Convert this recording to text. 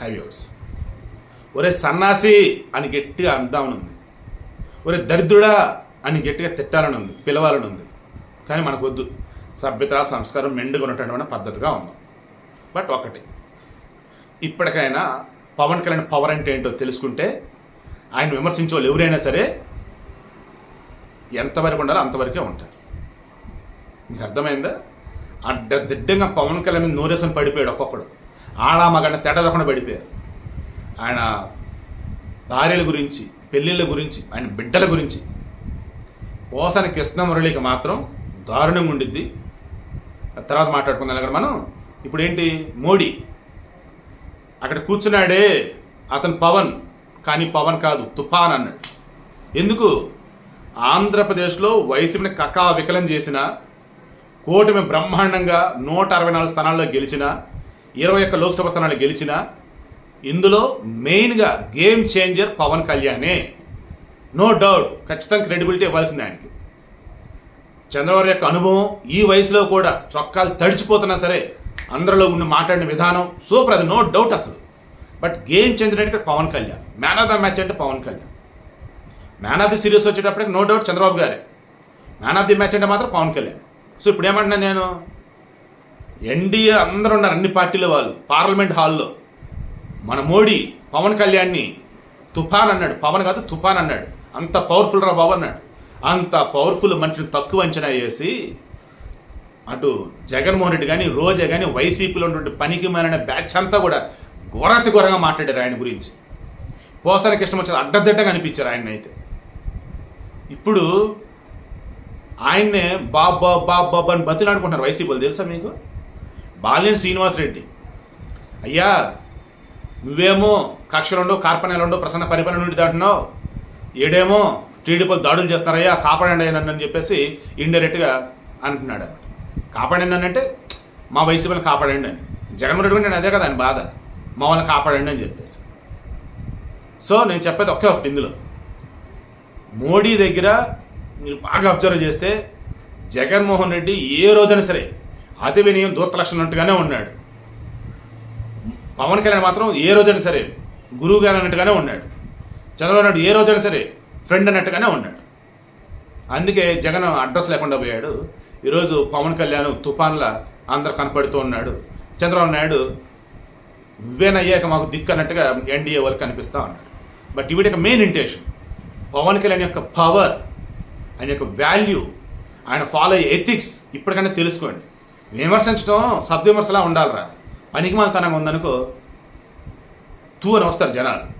హైవ్యూర్స్ ఒరే సన్నాసి అని గట్టిగా అందామని ఉంది. ఒరే దరిద్రుడా అని గట్టిగా తిట్టాలని ఉంది పిలవాలని ఉంది. కానీ మనకు వద్దు సభ్యత సంస్కారం మెండుగా ఉన్నటువంటి పద్ధతిగా ఉందాం బట్ ఒకటి ఇప్పటికైనా పవన్ కళ్యాణ్ పవర్ అంటే ఏంటో తెలుసుకుంటే ఆయన విమర్శించే వాళ్ళు ఎవరైనా సరే ఎంతవరకు ఉండాలో అంతవరకే ఉంటారు. మీకు అర్థమైందా? అడ్డదిడ్డంగా పవన్ కళ్యాణ్ మీద నూరేసం పడిపోయాడు ఒక్కొక్కడు. ఆడ మగంట పడిపోయారు. ఆయన భార్యల గురించి పెళ్ళిళ్ళ గురించి ఆయన బిడ్డల గురించి పోసాని కృష్ణమురళికి మాత్రం దారుణంగా ఉండిద్ది. ఆ తర్వాత మాట్లాడుకుందాం అక్కడ మనం. ఇప్పుడు ఏంటి మోడీ. అక్కడ కూర్చున్నాడే అతను పవన్ కానీ పవన్ కాదు తుఫాన్ అన్నాడు. ఎందుకు? ఆంధ్రప్రదేశ్లో వైసీపీని కకా వికలం చేసిన కూటమి బ్రహ్మాండంగా నూట అరవై నాలుగు స్థానాల్లో గెలిచిన ఇరవై ఒక్క లోక్సభ స్థానాలు గెలిచిన ఇందులో మెయిన్గా గేమ్ చేంజర్ పవన్ కళ్యాణే. నో డౌట్ ఖచ్చితంగా క్రెడిబిలిటీ ఇవ్వాల్సింది ఆయనకి. చంద్రబాబు యొక్క అనుభవం ఈ వయసులో కూడా చొక్కాలు తడిచిపోతున్నా సరే అందరిలో ఉండి మాట్లాడిన విధానం సూపర్ అది నో డౌట్ అసలు. బట్ గేమ్ చేంజర్ అంటే Pawan Kalyan. Man of the match అంటే Pawan Kalyan. Man of the series వచ్చేటప్పటికి నో డౌట్ చంద్రబాబు గారే. మ్యాన్ ఆఫ్ ది మ్యాచ్ అంటే మాత్రం పవన్ కళ్యాణ్. సో ఇప్పుడు ఏమంటున్నాను నేను? ఎన్డీఏ అందరూ ఉన్నారు అన్ని పార్టీల వాళ్ళు. పార్లమెంట్ హాల్లో. మన మోడీ పవన్ కళ్యాణ్ని తుఫాన్ అన్నాడు. పవన్ కాదు తుఫాన్ అన్నాడు. అంత పవర్ఫుల్ రా బాబు అన్నాడు. అంత పవర్ఫుల్ మనిషిని తక్కువ అంచనా వేసి అటు జగన్మోహన్ రెడ్డి కానీ రోజా కానీ వైసీపీలో ఉన్నటువంటి పనికి మాలిన బ్యాచ్ అంతా కూడా ఘోరాతి ఘోరంగా మాట్లాడారు ఆయన గురించి. పోసారి ఇష్టం వచ్చేది అడ్డదిడ్డగా అనిపించారు ఆయన అయితే. ఇప్పుడు ఆయన్నే బాబ్ బాబ్ బాబ్ అని బతిలాడుకుంటున్నారు అనుకుంటున్నారు వాళ్ళు. తెలుసా మీకు? బాలినేని శ్రీనివాసరెడ్డి అయ్యా నువ్వేమో కక్షలుండో కార్పణ్యాలుండో ఉండవు ప్రసన్న పరిపాలన నుండి దాటున్నావు. ఏడేమో టీడీపీలు దాడులు చేస్తున్నారయ్యా కాపాడండి నన్ను అని చెప్పేసి ఇండైరెక్ట్గా అంటున్నాడు అన్నమాట. కాపాడండి అని అంటే మా వైసీపీని కాపాడండి అని. జగన్మోహన్ రెడ్డి నేను అదే కదా ఆయన బాధ. మా వాళ్ళని కాపాడండి అని చెప్పేసి. సో నేను చెప్పేది ఒకే ఒకటి ఇందులో. మోడీ దగ్గర మీరు బాగా అబ్జర్వ్ చేస్తే జగన్మోహన్ రెడ్డి ఏ రోజైనా సరే అతి వినయం దూరతలక్షణం ఉన్నట్టుగానే ఉన్నాడు. పవన్ కళ్యాణ్ మాత్రం ఏ రోజైనా సరే గురువు గారు అన్నట్టుగానే ఉన్నాడు. చంద్రబాబు నాయుడు ఏ రోజైనా సరే ఫ్రెండ్ అన్నట్టుగానే ఉన్నాడు. అందుకే జగన్ అడ్రస్ లేకుండా పోయాడు. ఈరోజు పవన్ కళ్యాణ్ తుఫాన్ల అందరు కనపడుతూ ఉన్నాడు. చంద్రబాబు నాయుడు నువ్వేనయ్యాక మాకు దిక్కు అన్నట్టుగా ఎన్డీఏ వరకు కనిపిస్తూ ఉన్నాడు బట్ ఇవిడ మెయిన్ ఇంటెన్షన్ పవన్ కళ్యాణ్ యొక్క పవర్ ఆయన యొక్క వాల్యూ ఆయన ఫాలో అయ్యే ఎథిక్స్ ఇప్పటికైనా తెలుసుకోండి. విమర్శించడం సద్విమర్శలా ఉండాలిరా. పనికి మాలతనంగా ఉందనుకో తూ అని వస్తారు జనాలు.